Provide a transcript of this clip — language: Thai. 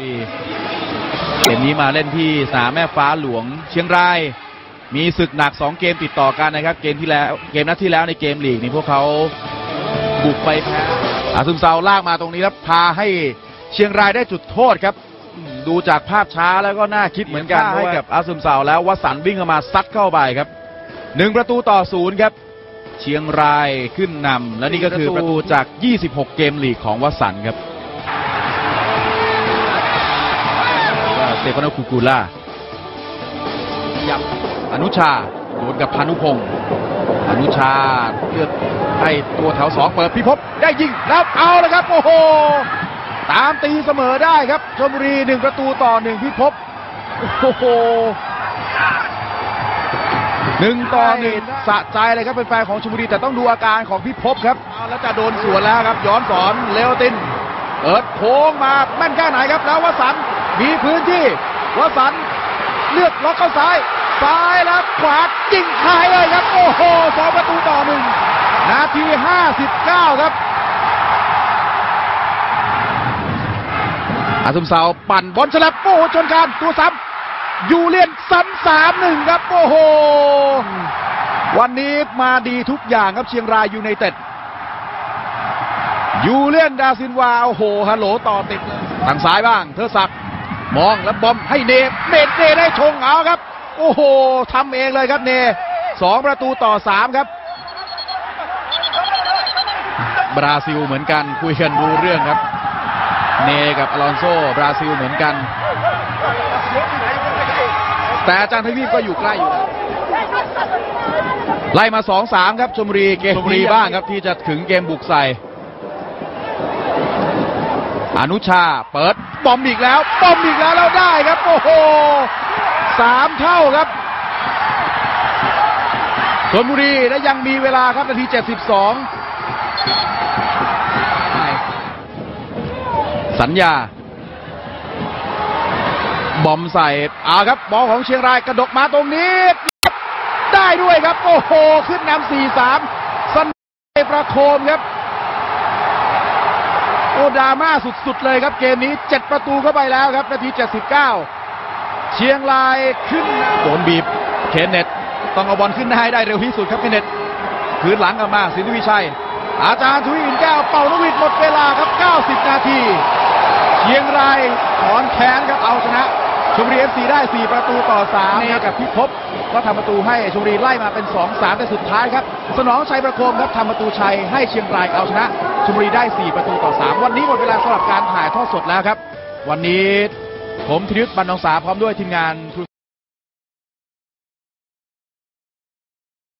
รีเกมนี้มาเล่นที่สนามแม่ฟ้าหลวงเชียงราย มีศึกหนัก 2 เกมติดต่อกันนะครับ เกมที่แล้วเกมนัดที่แล้วในเกมลีกนี่พวกเขาบุกไปแพ้อาซึมเซาลากมาตรงนี้แล้วพาให้เชียงรายได้จุดโทษครับอืมดูจากภาพช้าแล้วก็น่าคิดเหมือนกันให้กับอาซึมเซาแล้ววสันต์วิ่งเข้ามาซัดเข้าไปครับหนึ่งประตูต่อศูนย์ครับ เชียงรายขึ้นนำและนี่ก็คือประตูจาก 26 เกมลีกของวสันต์ครับ ตฟานโนคูกูล่ายับอนุชาโดนกับพานุพงศ์อนุชาเลือกให้ตัวแถวสองเปิดพิภพได้ยิงแล้วเอาแล้วครับ โอ้โห ตามตีเสมอได้ครับชลบุรีหนึ่งประตูต่อหนึ่งพิภพโอ้โหหนึ่งต่อหนึ่งสะใจเลยครับเป็นแฟนของชลบุรีแต่ต้องดูอาการของพิภพครับเอาแล้วจะโดนสวนแล้วครับ ย้อนสอนเลโอตินเปิดโค้งมาแม่นแค่ไหนครับแล้ววสัน มีพื้นที่วสันเลือกล็อกเข้าซ้าย ซ้ายแล้วขวายิงหายเลยครับ โอ้โหสองประตูต่อหนึ่งนาที59ครับอาซุมเสาปั่นบอลฉลับโอ้โหชนการตัวซ้ำยูเลียนซ้ำสามหนึ่งครับ โอ้โห วันนี้มาดีทุกอย่างครับเชียงรายยูไนเต็ดยูเลียนดาซินวาโอ้โหฮัลโหลต่อติดทางซ้ายบ้างเทอศักดิ์ มองแล้วบอมให้เนเนเนได้ชงเอาครับ โอ้โหทำเองเลยครับเนสองประตูต่อสามครับ บราซิลเหมือนกันคุยกันรู้เรื่องครับ เนกับอลอนโซบราซิลเหมือนกัน แต่อาจารย์ทวีปก็อยู่ใกล้อยู่แล้วไล่มา2-3ครับชมบุรีเกมชมบุรีบ้างครับที่จะถึงเกมบุกใส่ อนุชาเปิดบอมอีกแล้วบอมอีกแล้วแล้วได้ครับ โอ้โหสามเท่าครับชนบุรีและยังมีเวลาครับนาที 72 สัญญา บอมใส่เอาครับ บอลของเชียงรายกระดกมาตรงนี้ ได้ด้วยครับ โอ้โห ขึ้นนำ4-3 สันประโคมครับ อ้ดราม่าสุดๆเลยครับเกมนี้ 7 ประตูเข้าไปแล้วครับ นาที 79 เชียงรายขึ้นโดนบีบเคนเน็ตต้องเอาบอลขึ้นให้ได้เร็วที่สุดครับเคนเน็ตคืนหลังออกมาสินทวิชัย อาจารย์ทวีอินแก้วเป่านวิดหมดเวลาครับ 90 นาที เชียงรายถอนแขนครับเอาชนะ ชมบุรีเอฟซีได้ 4 ประตูต่อ3เนี่ยกับพิภพก็ทำประตูให้ชมบุรีไล่มาเป็น 2-3 แต่สุดท้ายครับ สนองชัยประโคมครับทำประตูชัยให้เชียงรายเอาชนะชมบุรีได้ 4 ประตูต่อ 3 วันนี้หมดเวลาสำหรับการถ่ายทอดสดแล้วครับ วันนี้ผมธีรยุทธ์บรรณองสาพร้อมด้วยทีมงาน